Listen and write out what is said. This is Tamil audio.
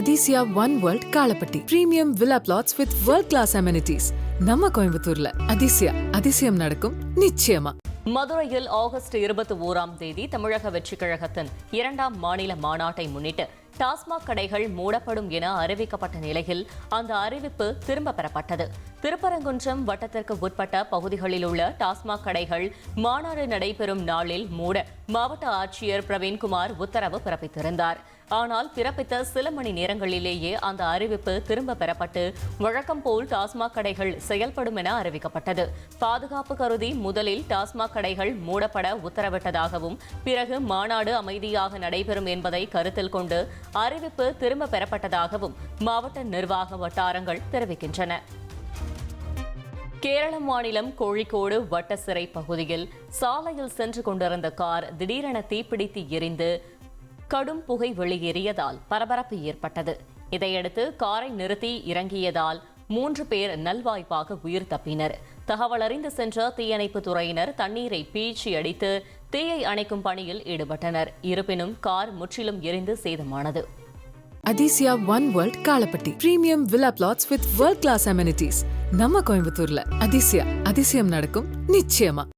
Athisaya one world Kalapatti premium villa plots with world class amenities நம்ம கோயம்புத்தூர்ல. அதிசயா அதிசயம் நடக்கும் நிச்சயமா. மதுரையில் ஆகஸ்ட் இருபத்தி ஓராம் தேதி தமிழக வெற்றிக் கழகத்தின் இரண்டாம் மாநில மாநாட்டை முன்னிட்டு டாஸ்மாக் கடைகள் மூடப்படும் என அறிவிக்கப்பட்ட நிலையில் அந்த அறிவிப்பு திரும்ப பெறப்பட்டது. திருப்பரங்குன்றம் வட்டத்திற்கு உட்பட்ட பகுதிகளில் உள்ள டாஸ்மாக் கடைகள் மாநாடு நடைபெறும் நாளில் மூட மாவட்ட ஆட்சியர் பிரவீன்குமார் உத்தரவு பிறப்பித்திருந்தார். ஆனால் பிறப்பித்த சில மணி நேரங்களிலேயே அந்த அறிவிப்பு திரும்ப பெறப்பட்டு வழக்கம் போல் டாஸ்மாக் கடைகள் செயல்படும் என அறிவிக்கப்பட்டது. பாதுகாப்பு கருதி முதலில் டாஸ்மாக் கடைகள் மூடப்பட உத்தரவிட்டதாகவும் பிறகு மாநாடு அமைதியாக நடைபெறும் என்பதை கருத்தில் கொண்டு அறிவிப்பு திரும்ப பெறப்பட்டதாகவும் மாவட்ட நிர்வாக வட்டாரங்கள் தெரிவிக்கின்றன. கேரள மாநிலம் கோழிக்கோடு வட்ட சிறை பகுதியில் சாலையில் சென்று கொண்டிருந்த கார் திடீரென தீப்பிடித்து எரிந்து கடும் புகை வெளியேறியதால் பரபரப்பு ஏற்பட்டது. இதையடுத்து காரை நிறுத்தி இறங்கியதால் மூன்று பேர் நல்வாய்ப்பாக உயிர் தப்பினர். தகவல் அறிந்து சென்ற தீயணைப்பு துறையினர் தண்ணீரை பீச்சி அடித்து தீயை அணைக்கும் பணியில் ஈடுபட்டனர். இருப்பினும் கார் முற்றிலும் எரிந்து சேதமானது. Athisaya one world Kalapatti premium villa plots with world class amenities நம்ம கோயம்புத்தூர்ல. அதிசயா அதிசயம் நடக்கும் நிச்சயமா.